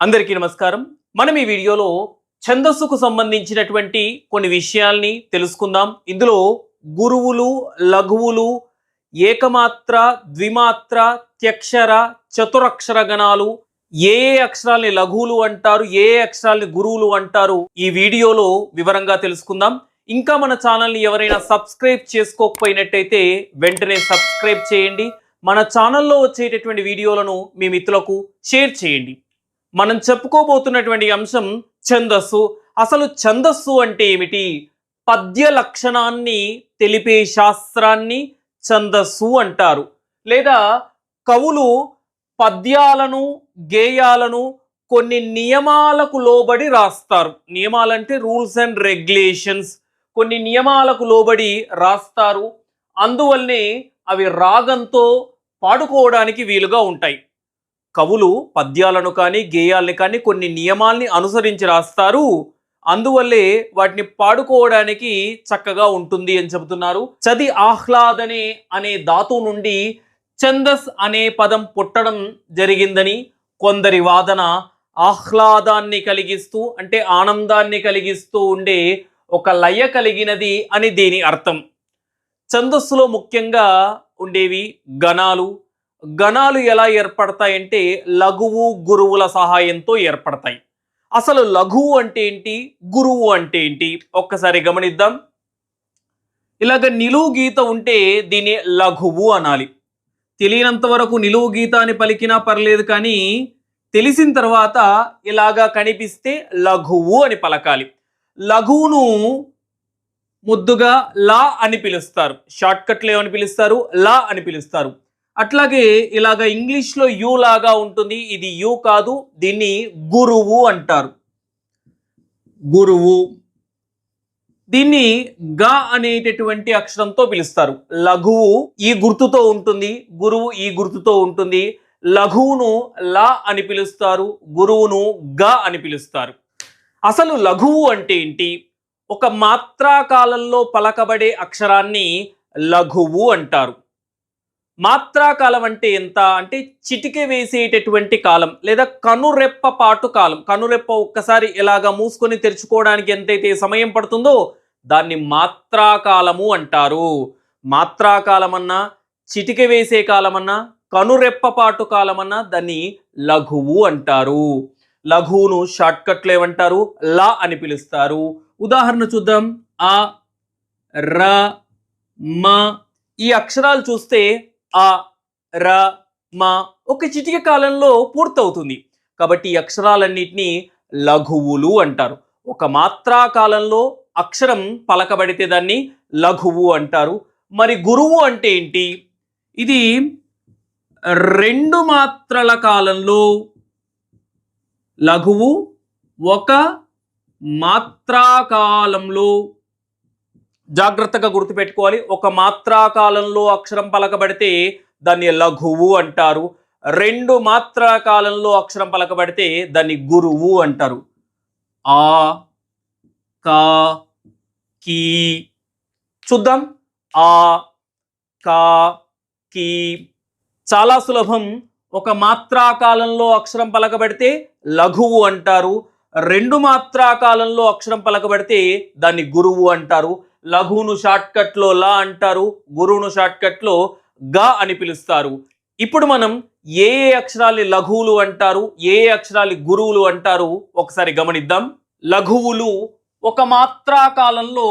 అందరికీ నమస్కారం. మనం ఈ వీడియోలో ఛందస్సుకు సంబంధించినటువంటి కొన్ని విషయాల్ని తెలుసుకుందాం. ఇందులో గురువులు లఘువులు ఏకమాత్ర ద్విమాత్ర త్యక్షర చతురక్షర గణాలు ఏ ఏ అక్షరాల్ని లఘువులు అంటారు ఏ ఏ అక్షరాల్ని గురువులు అంటారు ఈ వీడియోలో వివరంగా తెలుసుకుందాం. ఇంకా మన ఛానల్ని ఎవరైనా సబ్స్క్రైబ్ చేసుకోకపోయినట్టయితే వెంటనే సబ్స్క్రైబ్ చేయండి. మన ఛానల్లో వచ్చేటటువంటి వీడియోలను మీ మిత్రులకు షేర్ చేయండి. మనం చెప్పుకోబోతున్నటువంటి అంశం ఛందస్సు. అసలు ఛందస్సు అంటే ఏమిటి? పద్య లక్షణాన్ని తెలిపే శాస్త్రాన్ని ఛందస్సు అంటారు. లేదా కవులు పద్యాలను గేయాలను కొన్ని నియమాలకు లోబడి రాస్తారు. నియమాలంటే రూల్స్ అండ్ రెగ్యులేషన్స్. కొన్ని నియమాలకు లోబడి రాస్తారు. అందువల్లనే అవి రాగంతో పాడుకోవడానికి వీలుగా ఉంటాయి. కవులు పద్యాలను కానీ గేయాలను కానీ కొన్ని నియమాల్ని అనుసరించి రాస్తారు. అందువల్లే వాటిని పాడుకోవడానికి చక్కగా ఉంటుంది అని చెబుతున్నారు. చది ఆహ్లాదనే అనే ధాతు నుండి ఛందస్ అనే పదం పుట్టడం జరిగిందని కొందరి వాదన ఆహ్లాదాన్ని కలిగిస్తూ అంటే ఆనందాన్ని కలిగిస్తూ ఉండే ఒక లయ కలిగినది అని దీని అర్థం. ఛందస్సులో ముఖ్యంగా ఉండేవి గణాలు గణాలు ఎలా ఏర్పడతాయంటే లఘువు గురువుల సహాయంతో ఏర్పడతాయి. అసలు లఘువు అంటే ఏంటి? గురువు అంటే ఏంటి? ఒక్కసారి గమనిద్దాం. ఇలాగ నిలువు గీత ఉంటే దీన్ని లఘువు అనాలి. తెలియనంత వరకు నిలువు గీత అని పలికినా పర్లేదు కానీ తెలిసిన తర్వాత ఇలాగా కనిపిస్తే లఘువు అని పలకాలి. లఘువును ముద్దుగా లా అని పిలుస్తారు. షార్ట్కట్లో ఏమని పిలుస్తారు? లా అని పిలుస్తారు. అట్లాగే ఇలాగ ఇంగ్లీష్లో యు లాగా ఉంటుంది. ఇది యు కాదు దీన్ని గురువు అంటారు. గురువు. దీన్ని గ అనేటటువంటి అక్షరంతో పిలుస్తారు. లఘువు ఈ గుర్తుతో ఉంటుంది గురువు ఈ గుర్తుతో ఉంటుంది. లఘువును లా అని పిలుస్తారు గురువును గ అని పిలుస్తారు. అసలు లఘువు అంటే ఏంటి? ఒక మాత్రాకాలంలో పలకబడే అక్షరాన్ని లఘువు అంటారు. మాత్రాకాలం అంటే ఎంత? అంటే చిటికె వేసేటటువంటి కాలం లేదా కనురెప్ప పాటు కాలం. కనురెప్ప ఒక్కసారి ఇలాగా మూసుకొని తెరుచుకోవడానికి ఎంతైతే సమయం పడుతుందో దాన్ని మాత్రాకాలము అంటారు. మాత్రాకాలం అన్నా వేసే కాలమన్నా కనురెప్ప పాటు కాలమన్నా దాన్ని లఘువు అంటారు. లఘువును షార్ట్కట్లు ఏమంటారు? లా అని పిలుస్తారు. ఉదాహరణ చూద్దాం. ఆ ర మ ఈ అక్షరాలు చూస్తే ఆ ర మ ఒక చిటిక కాలంలో పూర్తవుతుంది. కాబట్టి ఈ అక్షరాలన్నింటినీ లఘువులు అంటారు. ఒక మాత్రా కాలంలో అక్షరం పలకబడితే దాన్ని లఘువు అంటారు. మరి గురువు అంటే ఏంటి? ఇది రెండు మాత్రల కాలంలో లఘువు ఒక మాత్రాకాలంలో జాగ్రత్తగా గుర్తుపెట్టుకోవాలి. ఒక మాత్రాకాలంలో అక్షరం పలకబడితే దాన్ని లఘువు అంటారు. రెండు మాత్రాకాలంలో అక్షరం పలకబడితే దాన్ని గురువు అంటారు. ఆ కా కీ. చూద్దాం. ఆ కా కీ. చాలా సులభం. ఒక మాత్రాకాలంలో అక్షరం పలకబడితే లఘువు అంటారు. రెండు మాత్రాకాలంలో అక్షరం పలకబడితే దాన్ని గురువు అంటారు. లఘువును షార్ట్కట్లో లా అంటారు గురువును షార్ట్కట్లో గ గా అని పిలుస్తారు. ఇప్పుడు మనం ఏ ఏ అక్షరాల్ని లఘువులు అంటారు ఏ ఏ అక్షరాలు గురువులు అంటారు ఒకసారి గమనిద్దాం. లఘువులు ఒక మాత్రా కాలంలో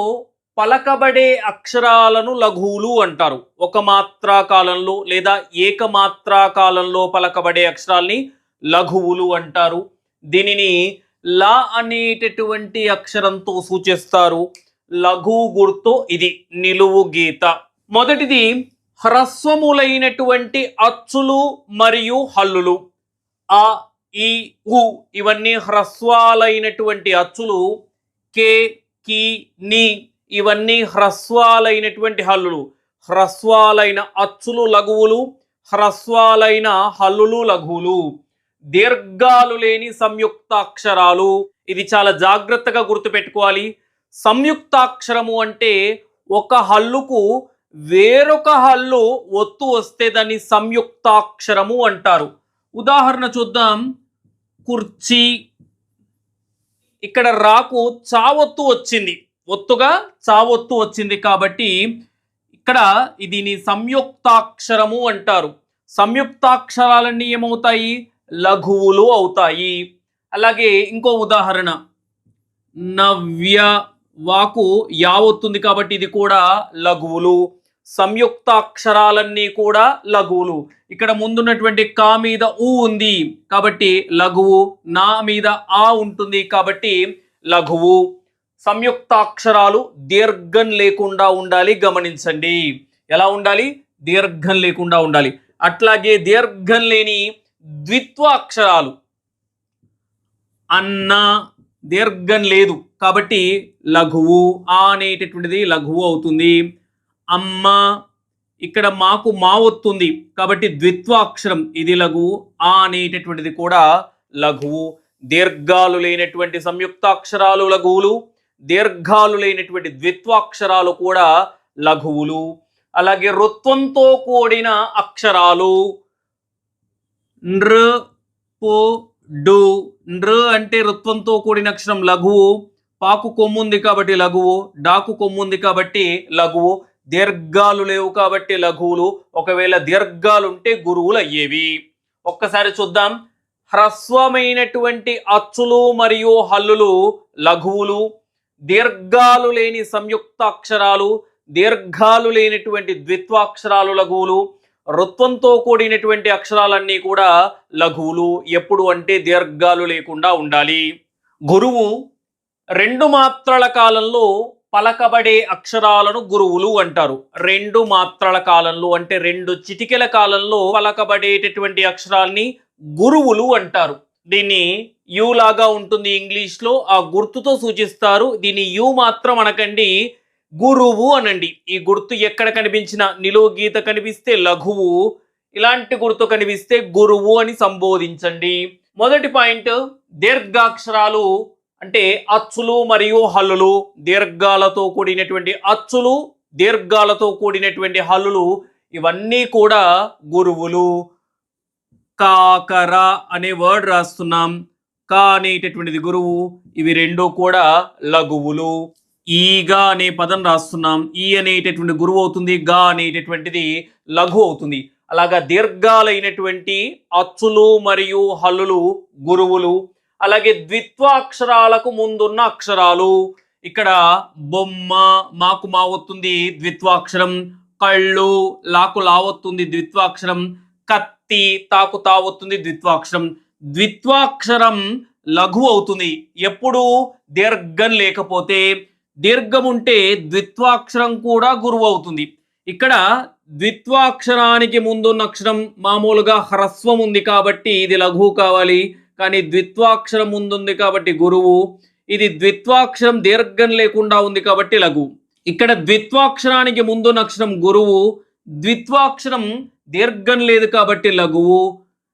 పలకబడే అక్షరాలను లఘువులు అంటారు. ఒక మాత్రా కాలంలో లేదా ఏకమాత్రా కాలంలో పలకబడే అక్షరాల్ని లఘువులు అంటారు. దీనిని లా అనేటటువంటి అక్షరంతో సూచిస్తారు. లఘు గుర్తు ఇది నిలువు గీత. మొదటిది హ్రస్వములైనటువంటి అచ్చులు మరియు హల్లులు. ఆ ఈ ఉ ఇవన్నీ హ్రస్వాలైనటువంటి అచ్చులు. కే కి ని ఇవన్నీ హ్రస్వాలైనటువంటి హల్లులు. హ్రస్వాలైన అచ్చులు లఘువులు హ్రస్వాలైన హల్లులు లఘువులు. దీర్ఘాలు లేని సంయుక్త అక్షరాలు ఇది చాలా జాగ్రత్తగా గుర్తుపెట్టుకోవాలి. సంయుక్తాక్షరము అంటే ఒక హల్లుకు వేరొక హల్లు ఒత్తు వస్తే దాన్ని సంయుక్తాక్షరము అంటారు. ఉదాహరణ చూద్దాం. కుర్చీ. ఇక్కడ రాకు చావొత్తు వచ్చింది. ఒత్తుగా చావొత్తు వచ్చింది కాబట్టి ఇక్కడ దీని సంయుక్తాక్షరము అంటారు. సంయుక్తాక్షరాలన్నీ ఏమవుతాయి? లఘువులు అవుతాయి. అలాగే ఇంకో ఉదాహరణ. నవ్య వాకు యావొత్తుంది కాబట్టి ఇది కూడా లఘువులు. సంయుక్తాక్షరాలన్నీ కూడా లఘువులు. ఇక్కడ ముందున్నటువంటి కా మీద ఊ ఉంది కాబట్టి లఘువు నా మీద ఆ ఉంటుంది కాబట్టి లఘువు. సంయుక్తాక్షరాలు దీర్ఘం లేకుండా ఉండాలి గమనించండి. ఎలా ఉండాలి? దీర్ఘం లేకుండా ఉండాలి. అట్లాగే దీర్ఘం లేని ద్విత్వ అక్షరాలు అన్న దీర్ఘం లేదు. కాబట్టి లఘువు ఆ అనేటటువంటిది లఘువు అవుతుంది. అమ్మ ఇక్కడ మాకు మా వస్తుంది కాబట్టి ద్విత్వాక్షరం ఇది లఘువు ఆ అనేటటువంటిది కూడా లఘువు. దీర్ఘాలు లేనటువంటి సంయుక్తాక్షరాలు లఘువులు దీర్ఘాలు లేనటువంటి ద్విత్వాక్షరాలు కూడా లఘువులు. అలాగే రుత్వంతో కూడిన అక్షరాలు నృ పు డు నృ అంటే రుత్వంతో కూడిన అక్షరం లఘువు. పాకు కొమ్ముంది కాబట్టి లఘువు. డాకు కొమ్ముంది కాబట్టి లఘువు. దీర్ఘాలు లేవు కాబట్టి లఘువులు. ఒకవేళ దీర్ఘాలు ఉంటే గురువులు అయ్యేవి ఒక్కసారి చూద్దాం. హ్రస్వమైనటువంటి అచ్చులు మరియు హల్లులు లఘువులు. దీర్ఘాలు లేని సంయుక్త అక్షరాలు దీర్ఘాలు లేనటువంటి ద్విత్వాక్షరాలు లఘువులు. రుత్వంతో కూడినటువంటి అక్షరాలన్నీ కూడా లఘువులు ఎప్పుడు అంటే దీర్ఘాలు లేకుండా ఉండాలి. గురువు రెండు మాత్రల కాలంలో పలకబడే అక్షరాలను గురువులు అంటారు. రెండు మాత్రల కాలంలో అంటే రెండు చిటికెల కాలంలో పలకబడేటటువంటి అక్షరాల్ని గురువులు అంటారు. దీన్ని యు లాగా ఉంటుంది ఇంగ్లీష్లో. ఆ గుర్తుతో సూచిస్తారు. దీన్ని యు మాత్రం అనకండి. గురువు అనండి. ఈ గుర్తు ఎక్కడ కనిపించిన నిలువు గీత కనిపిస్తే లఘువు ఇలాంటి గుర్తు కనిపిస్తే గురువు అని సంబోధించండి. మొదటి పాయింట్ దీర్ఘాక్షరాలు అంటే అచ్చులు మరియు హల్లులు. దీర్ఘాలతో కూడినటువంటి అచ్చులు దీర్ఘాలతో కూడినటువంటి హల్లులు ఇవన్నీ కూడా గురువులు. కాకర అనే వర్డ్ రాస్తున్నాం. కా అనేటటువంటిది గురువు. ఇవి రెండు కూడా లఘువులు. ఈగా అనే పదం రాస్తున్నాం. ఈ అనేటటువంటి గురువు అవుతుంది గా అనేటటువంటిది లఘు అవుతుంది. అలాగా దీర్ఘాలైనటువంటి అచ్చులు మరియు హల్లులు గురువులు అలాగే ద్విత్వాక్షరాలకు ముందున్న అక్షరాలు. ఇక్కడ బొమ్మ మాకు మా వస్తుంది ద్విత్వాక్షరం కళ్ళు లాకు లావొస్తుంది ద్విత్వాక్షరం కత్తి తాకు తావొస్తుంది ద్విత్వాక్షరం. ద్విత్వాక్షరం లఘు అవుతుంది. ఎప్పుడు దీర్ఘం లేకపోతే దీర్ఘం ఉంటే ద్విత్వాక్షరం కూడా గురువు అవుతుంది ఇక్కడ ద్విత్వాక్షరానికి ముందున్న అక్షరం మామూలుగా హ్రస్వం ఉంది కాబట్టి ఇది లఘు కావాలి. కానీ ద్విత్వాక్షరం ముందుంది కాబట్టి గురువు. ఇది ద్విత్వాక్షరం దీర్ఘం లేకుండా ఉంది కాబట్టి లఘు. ఇక్కడ ద్విత్వాక్షరానికి ముందున్న అక్షరం గురువు. ద్విత్వాక్షరం దీర్ఘం లేదు కాబట్టి లఘువు.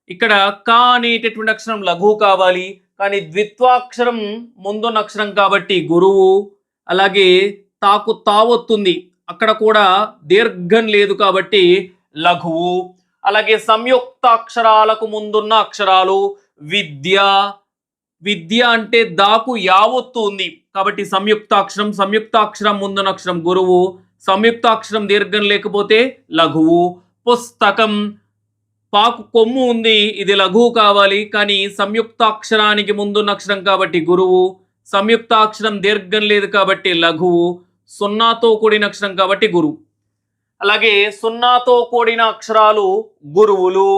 ఇక్కడ కా అనేటటువంటి అక్షరం లఘువు కావాలి. కానీ ద్విత్వాక్షరం ముందున్న అక్షరం కాబట్టి గురువు. అలాగే తాకు తావొత్తుంది. అక్కడ కూడా దీర్ఘం లేదు కాబట్టి లఘువు. అలాగే సంయుక్త అక్షరాలకు ముందున్న అక్షరాలు విద్య. విద్య అంటే దాకు యావత్తు ఉంది. కాబట్టి సంయుక్తాక్షరం సంయుక్తాక్షరం ముందున్న అక్షరం గురువు సంయుక్తాక్షరం దీర్ఘం లేకపోతే లఘువు. పుస్తకం పాకు కొమ్ము ఉంది ఇది లఘువు కావాలి. కానీ సంయుక్తాక్షరానికి ముందున్న అక్షరం కాబట్టి గురువు. సంయుక్తాక్షరం దీర్ఘం లేదు కాబట్టి లఘువు సున్నాతో కూడిన అక్షరం కాబట్టి గురువు. అలాగే సున్నాతో కూడిన అక్షరాలు గురువులు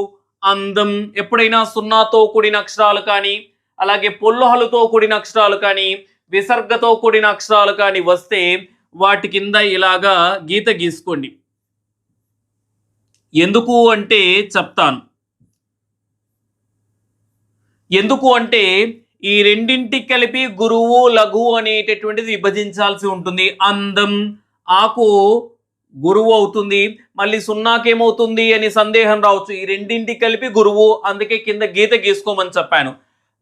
అందం ఎప్పుడైనా సున్నాతో కూడిన అక్షరాలు కానీ అలాగే పొల్లుహలుతో కూడిన అక్షరాలు కానీ విసర్గతో కూడిన అక్షరాలు కానీ వస్తే వాటి కింద ఇలాగా గీత గీసుకోండి. ఎందుకు అంటే చెప్తాను. ఎందుకు అంటే ఈ రెండింటికి కలిపి గురువు లఘు అనేటటువంటిది విభజించాల్సి ఉంటుంది. అందం ఆకు గురువు అవుతుంది. మళ్ళీ సున్నాకేమవుతుంది అని సందేహం రావచ్చు. ఈ రెండింటికి కలిపి గురువు అందుకే కింద గీత గీసుకోమని చెప్పాను.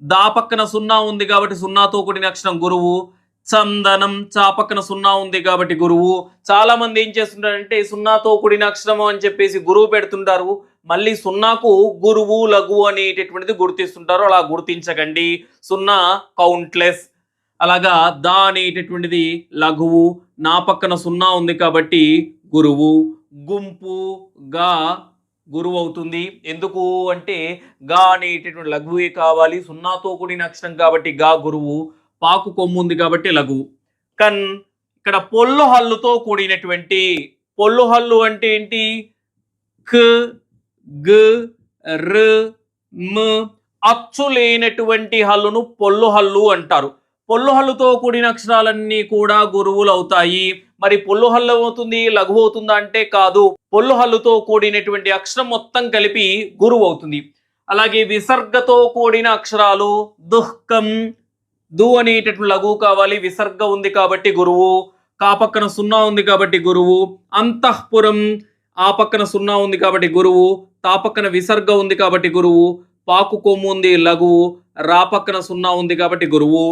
దా పక్కన సున్నా ఉంది కాబట్టి సున్నాతో కూడిన అక్షరం గురువు. చందనం చా పక్కన సున్నా ఉంది కాబట్టి గురువు. చాలామంది ఏం చేస్తుంటారంటే సున్నాతో కూడిన అక్షరము అని చెప్పేసి గురువు పెడుతుంటారు. మళ్ళీ సున్నాకు గురువు లఘు అనేటటువంటిది గుర్తిస్తుంటారు. అలా గుర్తించకండి. సున్నా కౌంట్లెస్ అలాగా దా అనేటటువంటిది లఘువు. నా పక్కన సున్నా ఉంది కాబట్టి గురువు. గుంపు గా గురువు అవుతుంది. ఎందుకు అంటే గా అనేటటువంటి లఘువే కావాలి. సున్నాతో కూడిన అక్షరం కాబట్టి గా గురువు. పాకు కొమ్ము ఉంది కాబట్టి లఘువు. కన్ ఇక్కడ పొల్లు హల్లుతో కూడినటువంటి పొల్లు హల్లు అంటే ఏంటి? క్ గ ర మ. అచ్చు లేనటువంటి హల్లును పొల్లు హల్లు అంటారు. పొల్లు హల్లుతో కూడిన అక్షరాలన్నీ కూడా గురువులు అవుతాయి మరి పొల్లు హల్లు అవుతుంది లఘు అవుతుందా అంటే కాదు. పొల్లు హల్లుతో కూడినటువంటి అక్షరం మొత్తం కలిపి గురువు అవుతుంది. అలాగే విసర్గతో కూడిన అక్షరాలు దుఃఖం దు అనేటటువంటి లఘువు కావాలి విసర్గ ఉంది కాబట్టి గురువు కాపక్కన సున్నా ఉంది కాబట్టి గురువు అంతఃపురం ఆ పక్కన సున్నా ఉంది కాబట్టి గురువు తా పక్కన విసర్గ ఉంది కాబట్టి గురువు పాకు కొమ్ము ఉంది లఘువు రా పక్కన సున్నా ఉంది కాబట్టి గురువు.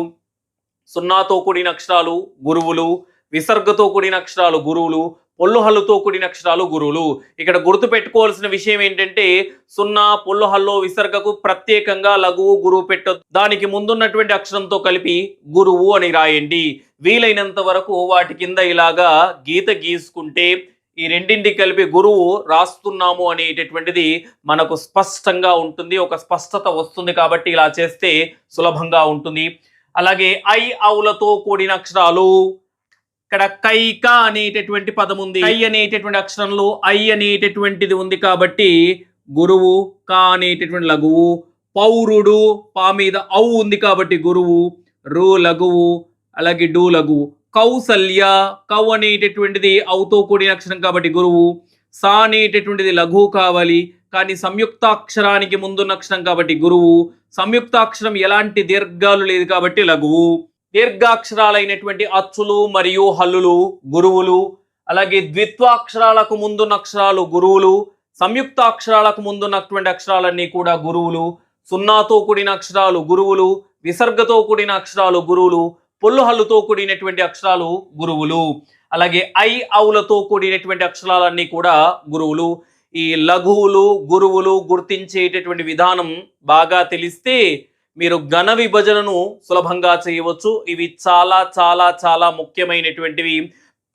సున్నాతో కూడిన అక్షరాలు గురువులు విసర్గతో కూడిన అక్షరాలు గురువులు పొల్లుహల్లుతో కూడిన అక్షరాలు గురువులు. ఇక్కడ గుర్తు పెట్టుకోవాల్సిన విషయం ఏంటంటే సున్నా పొల్లుహల్లో విసర్గకు ప్రత్యేకంగా లఘువు గురువు పెట్టొద్దు. దానికి ముందున్నటువంటి అక్షరంతో కలిపి గురువు అని రాయండి. వీలైనంత వరకు వాటి కింద ఇలాగా గీత గీసుకుంటే ఈ రెండింటికి కలిపి గురువు రాస్తున్నాము అనేటటువంటిది మనకు స్పష్టంగా ఉంటుంది ఒక స్పష్టత వస్తుంది కాబట్టి ఇలా చేస్తే సులభంగా ఉంటుంది. అలాగే ఐ ఔలతో కూడిన అక్షరాలు ఇక్కడ కైక అనేటటువంటి పదం ఉంది. ఐ అనేటటువంటి అక్షరంలో ఐ అనేటటువంటిది ఉంది కాబట్టి గురువు కా అనేటటువంటి లఘువు పౌరుడు పా మీద ఔ ఉంది కాబట్టి గురువు రు లఘువు అలాగే డు లఘువు. కౌసల్య కౌ అనేటటువంటిది అవుతో కూడిన అక్షరం కాబట్టి గురువు. సా అనేటటువంటిది లఘువు కావాలి. కానీ సంయుక్తాక్షరానికి ముందున్న అక్షరం కాబట్టి గురువు. సంయుక్తాక్షరం ఎలాంటి దీర్ఘాలు లేదు కాబట్టి లఘువు. దీర్ఘాక్షరాలైనటువంటి అచ్చులు మరియు హల్లులు గురువులు. అలాగే ద్విత్వాక్షరాలకు ముందున్న అక్షరాలు గురువులు. సంయుక్తాక్షరాలకు ముందున్నటువంటి అక్షరాలన్నీ కూడా గురువులు. సున్నాతో కూడిన అక్షరాలు గురువులు. విసర్గతో కూడిన అక్షరాలు గురువులు. పొల్లు హల్లుతో కూడినటువంటి అక్షరాలు గురువులు. అలాగే ఐ ఔలతో కూడినటువంటి అక్షరాలన్నీ కూడా గురువులు. ఈ లఘువులు గురువులు గుర్తించేటటువంటి విధానం బాగా తెలిస్తే మీరు ఘన విభజనను సులభంగా చేయవచ్చు. ఇవి చాలా చాలా చాలా ముఖ్యమైనటువంటివి.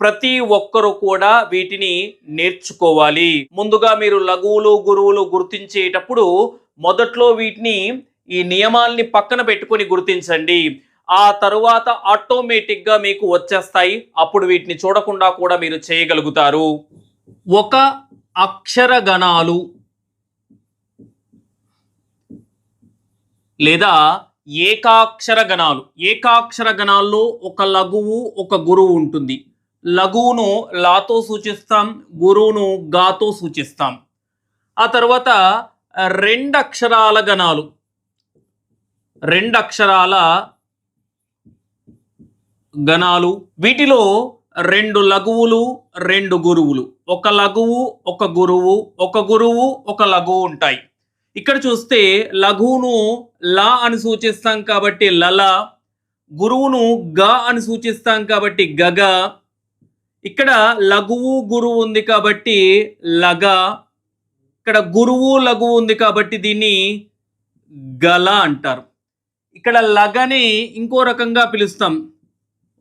ప్రతి ఒక్కరు కూడా వీటిని నేర్చుకోవాలి. ముందుగా మీరు లఘువులు గురువులు గుర్తించేటప్పుడు మొదట్లో వీటిని ఈ నియమాల్ని పక్కన పెట్టుకొని గుర్తించండి. ఆ తరువాత ఆటోమేటిక్గా మీకు వచ్చేస్తాయి. అప్పుడు వీటిని చూడకుండా కూడా మీరు చేయగలుగుతారు. ఒక అక్షర గణాలు లేదా ఏకాక్షర గణాలు. ఏకాక్షర గణాల్లో ఒక లఘువు ఒక గురువు ఉంటుంది. లఘువును లాతో సూచిస్తాం గురువును గాతో సూచిస్తాం. ఆ తర్వాత రెండు అక్షరాల గణాలు. రెండు అక్షరాల గణాలు. వీటిలో రెండు లఘువులు రెండు గురువులు. ఒక లఘువు ఒక గురువు. ఒక గురువు ఒక లఘువు ఉంటాయి. ఇక్కడ చూస్తే లఘువును లా అని సూచిస్తాం కాబట్టి లల గురువును గ అని సూచిస్తాం కాబట్టి గగ. ఇక్కడ లఘువు గురువు ఉంది కాబట్టి లగ. ఇక్కడ గురువు లఘువు ఉంది కాబట్టి దీన్ని గల అంటారు. ఇక్కడ లగని ఇంకో రకంగా పిలుస్తాం.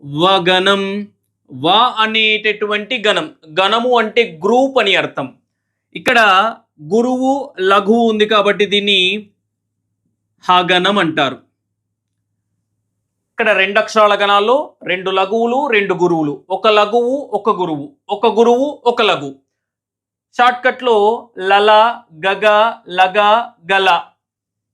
వగనం వ అనేటటువంటి గణం. గణము అంటే గ్రూప్ అని అర్థం. ఇక్కడ గురువు లఘువు ఉంది కాబట్టి దీన్ని హగణం అంటారు. ఇక్కడ రెండు అక్షరాల గణాల్లో రెండు లఘువులు రెండు గురువులు. ఒక లఘువు ఒక గురువు. ఒక గురువు ఒక లఘు. షార్ట్కట్లో లల గగ లగ గల.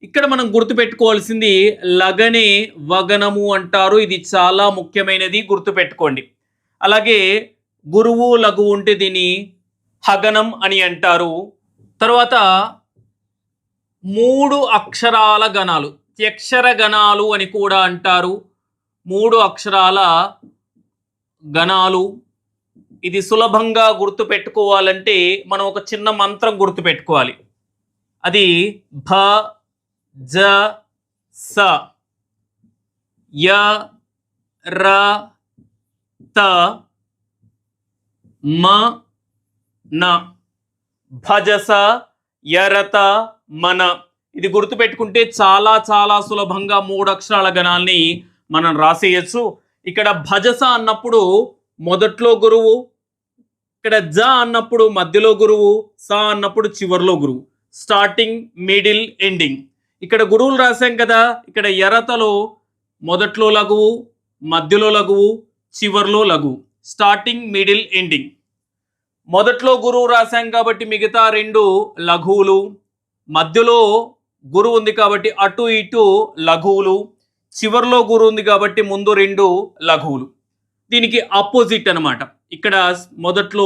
ఇక్కడ మనం గుర్తుపెట్టుకోవాల్సింది లగనే వగనము అంటారు. ఇది చాలా ముఖ్యమైనది గుర్తుపెట్టుకోండి. అలాగే గురువు లఘు ఉంటే దీన్ని హగనం అని అంటారు. తర్వాత మూడు అక్షరాల గణాలు త్యక్షర గణాలు అని కూడా అంటారు. మూడు అక్షరాల గణాలు. ఇది సులభంగా గుర్తు పెట్టుకోవాలంటే మనం ఒక చిన్న మంత్రం గుర్తు పెట్టుకోవాలి అది భ జ స య ర త మ న భజస యరత మన. ఇది గుర్తుపెట్టుకుంటే చాలా చాలా సులభంగా మూడు అక్షరాల గణాల్ని మనం రాసేయచ్చు. ఇక్కడ భజస అన్నప్పుడు మొదట్లో గురువు ఇక్కడ జ అన్నప్పుడు మధ్యలో గురువు స అన్నప్పుడు చివర్లో గురువు. స్టార్టింగ్ మిడిల్ ఎండింగ్ ఇక్కడ గురువులు రాశాం కదా ఇక్కడ ఎరతలో మొదట్లో లఘువు మధ్యలో లఘువు చివర్లో లఘువు. స్టార్టింగ్ మిడిల్ ఎండింగ్ మొదట్లో గురువు రాశాం కాబట్టి మిగతా రెండు లఘువులు మధ్యలో గురువు ఉంది కాబట్టి అటు ఇటు లఘువులు చివర్లో గురువు ఉంది కాబట్టి ముందు రెండు లఘువులు. దీనికి ఆపోజిట్ అనమాట ఇక్కడ మొదట్లో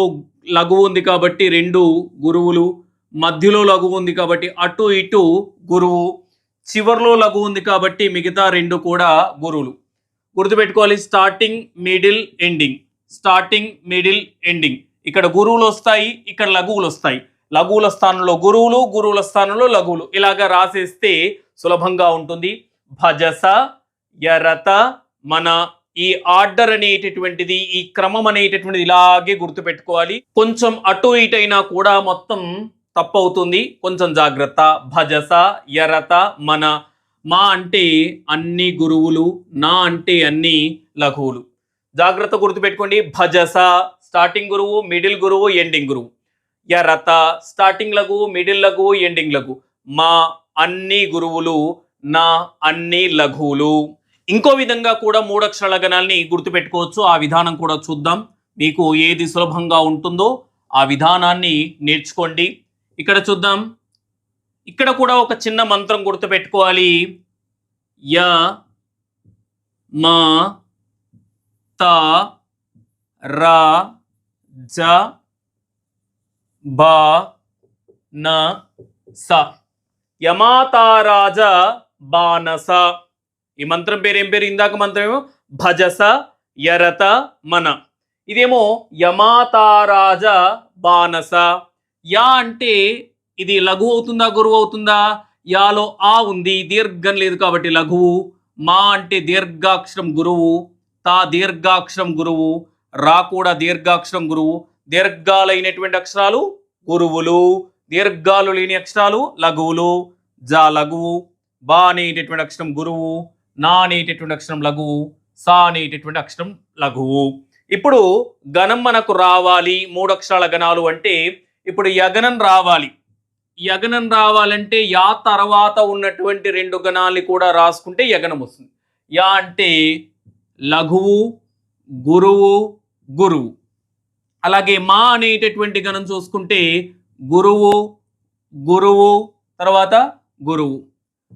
లఘువు ఉంది కాబట్టి రెండు గురువులు మధ్యలో లఘువు ఉంది కాబట్టి అటు ఇటు గురువు చివర్లో లఘు ఉంది కాబట్టి మిగతా రెండు కూడా గురువులు. గుర్తుపెట్టుకోవాలి starting middle ending starting middle ending ఇక్కడ గురువులు వస్తాయి ఇక్కడ లఘువులు వస్తాయి. లఘువుల స్థానంలో గురువులు గురువుల స్థానంలో లఘువులు. ఇలాగా రాసేస్తే సులభంగా ఉంటుంది. భజస యరత మన ఈ ఆర్డర్ అనేటటువంటిది ఈ క్రమం అనేటటువంటిది ఇలాగే గుర్తుపెట్టుకోవాలి. కొంచెం అటు ఇటు అయినా కూడా మొత్తం తప్పవుతుంది. కొంచెం జాగ్రత్త. భజస యరత మన మా అంటే అన్ని గురువులు నా అంటే అన్ని లఘువులు. జాగ్రత్త గుర్తుపెట్టుకోండి. భజస స్టార్టింగ్ గురువు మిడిల్ గురువు ఎండింగ్ గురువు. యరత స్టార్టింగ్ లఘువు మిడిల్ లఘువు ఎండింగ్ లఘు మా అన్ని గురువులు నా అన్ని లఘువులు. ఇంకో విధంగా కూడా మూడక్షరాల గణాలని గుర్తుపెట్టుకోవచ్చు. ఆ విధానం కూడా చూద్దాం. మీకు ఏది సులభంగా ఉంటుందో ఆ విధానాన్ని నేర్చుకోండి. ఇక్కడ చూద్దాం. ఇక్కడ కూడా ఒక చిన్న మంత్రం గుర్తుపెట్టుకోవాలి. య మా త రా జ బ న స. యమాతారాజ బానస. ఈ మంత్రం పేరు ఏం పేరు? ఇందాక మంత్రం భజస యరత మన. ఇదేమో యమాతారాజ బానస. యా అంటే ఇది లఘు అవుతుందా గురువు అవుతుందా? యాలో ఆ ఉంది దీర్ఘం లేదు కాబట్టి లఘువు. మా అంటే దీర్ఘాక్షరం గురువు తా దీర్ఘాక్షరం గురువు రా కూడా దీర్ఘాక్షరం గురువు. దీర్ఘాలైనటువంటి అక్షరాలు గురువులు దీర్ఘాలు లేని అక్షరాలు లఘువులు. జా లఘువు బా అనేటటువంటి అక్షరం గురువు నా అనేటటువంటి అక్షరం లఘువు సా అనేటటువంటి అక్షరం లఘువు. ఇప్పుడు గణం మనకు రావాలి మూడు అక్షరాల గణాలు అంటే ఇప్పుడు యగనం రావాలి. యగనం రావాలంటే యా తర్వాత ఉన్నటువంటి రెండు గణాలని కూడా రాసుకుంటే యగనం వస్తుంది. యా అంటే లఘువు గురువు గురువు. అలాగే మా అనేటటువంటి గణం చూసుకుంటే గురువు గురువు తర్వాత గురువు.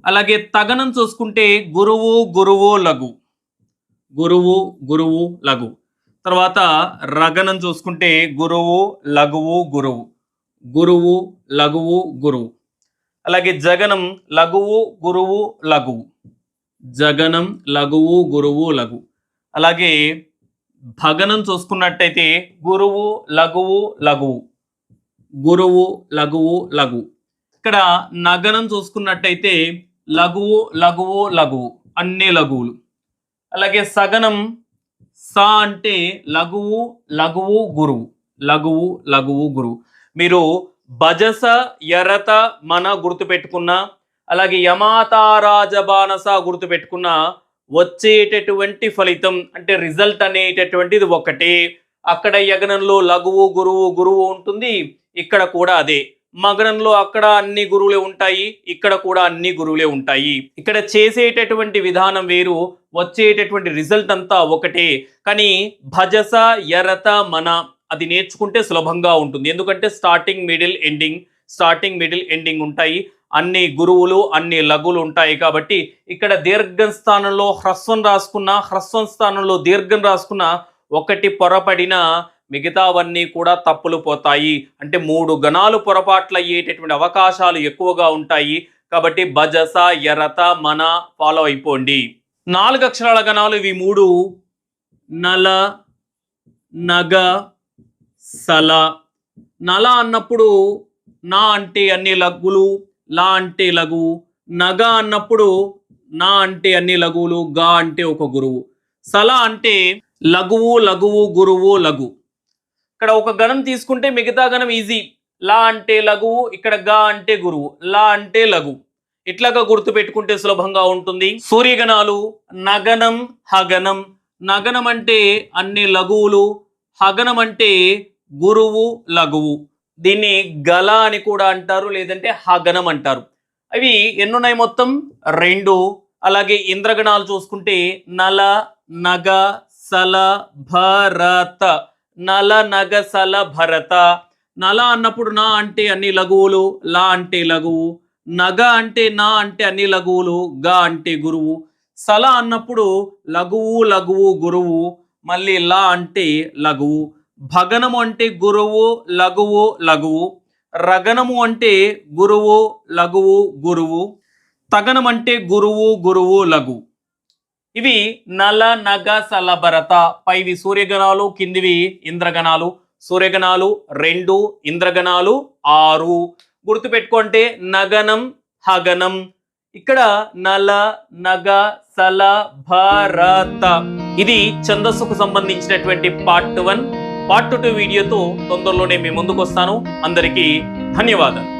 అలాగే తగనం చూసుకుంటే గురువు గురువు లఘు. గురువు గురువు లఘు. తర్వాత రగనం చూసుకుంటే గురువు లఘువు గురువు. గురువు లఘువు గురువు. అలాగే జగనం లఘువు గురువు లఘువు జగనం లఘువు గురువు లఘు. అలాగే భగనం చూసుకున్నట్టయితే గురువు లఘువు లఘువు. గురువు లఘువు లఘువు ఇక్కడ నగనం చూసుకున్నట్టయితే లఘువు లఘువు లఘువు. అన్ని లఘువులు. అలాగే సగనం స అంటే లఘువు లఘువు గురువు. లఘువు లఘువు గురువు. మీరు భజస ఎరత మన గుర్తుపెట్టుకున్న అలాగే యమాతారాజబానస గుర్తుపెట్టుకున్న వచ్చేటటువంటి ఫలితం అంటే రిజల్ట్ అనేటటువంటిది ఒకటే. అక్కడ యగనంలో లఘువు గురువు గురువు ఉంటుంది ఇక్కడ కూడా అదే. మగనంలో అక్కడ అన్ని గురువులే ఉంటాయి ఇక్కడ కూడా అన్ని గురువులే ఉంటాయి. ఇక్కడ చేసేటటువంటి విధానం వేరు వచ్చేటటువంటి రిజల్ట్ అంతా ఒకటే. కానీ భజస యరత మన అది నేర్చుకుంటే సులభంగా ఉంటుంది. ఎందుకంటే starting middle ending starting middle ending ఉంటాయి. అన్ని గురువులు అన్ని లఘులు ఉంటాయి కాబట్టి ఇక్కడ దీర్ఘం స్థానంలో హ్రస్వం రాసుకున్న హ్రస్వం స్థానంలో దీర్ఘం రాసుకున్న ఒకటి పొరపడిన మిగతావన్నీ కూడా తప్పులు పోతాయి. అంటే మూడు గణాలు పొరపాట్లు అయ్యేటటువంటి అవకాశాలు ఎక్కువగా ఉంటాయి. కాబట్టి భజస యరత మన ఫాలో అయిపోండి. నాలుగు అక్షరాల గణాలు ఇవి మూడు. నల నగ సల. నల అన్నప్పుడు నా అంటే అన్ని లఘులు లా అంటే లఘు నగ అన్నప్పుడు నా అంటే అన్ని లఘువులు గా అంటే ఒక గురువు. సల అంటే లఘువు లఘువు గురువు లఘు. ఇక్కడ ఒక గణం తీసుకుంటే మిగతా గణం ఈజీ లా అంటే లఘువు ఇక్కడ గా అంటే గురువు. లా అంటే లఘు. ఇట్లాగా గుర్తు పెట్టుకుంటే సులభంగా ఉంటుంది. సూర్యగణాలు నగనం హగనం. నగనం అంటే అన్ని లఘువులు హగనం అంటే గురువు లఘువు. దీన్ని గల అని కూడా అంటారు లేదంటే హగనం అంటారు. అవి ఎన్నున్నాయి మొత్తం? రెండు. అలాగే ఇంద్రగణాలు చూసుకుంటే నల నగ సల భరత. నల నగ సల భరత. నల అన్నప్పుడు నా అంటే అన్ని లఘువులు లా అంటే లఘువు. నగ అంటే నా అంటే అన్ని లఘువులు గ అంటే గురువు. సల అన్నప్పుడు లఘువు లఘువు గురువు. మళ్ళీ లా అంటే లఘువు. భగనము అంటే గురువు లఘువు లఘువు. రగనము అంటే గురువు లఘువు గురువు. తగనం అంటే గురువు గురువు లఘువు ఇవి నల నగ సలభరత. పైవి సూర్యగణాలు కిందివి ఇంద్రగణాలు. సూర్యగణాలు రెండు ఇంద్రగణాలు ఆరు. గుర్తుపెట్టుకుంటే నగనం హగనం. ఇక్కడ నల నగ సల భరత ఇది ఛందస్సుకు సంబంధించినటువంటి పార్ట్ వన్. పార్ట్ టూ వీడియోతో తొందరలోనే మీ ముందుకు వస్తాను అందరికీ ధన్యవాదాలు.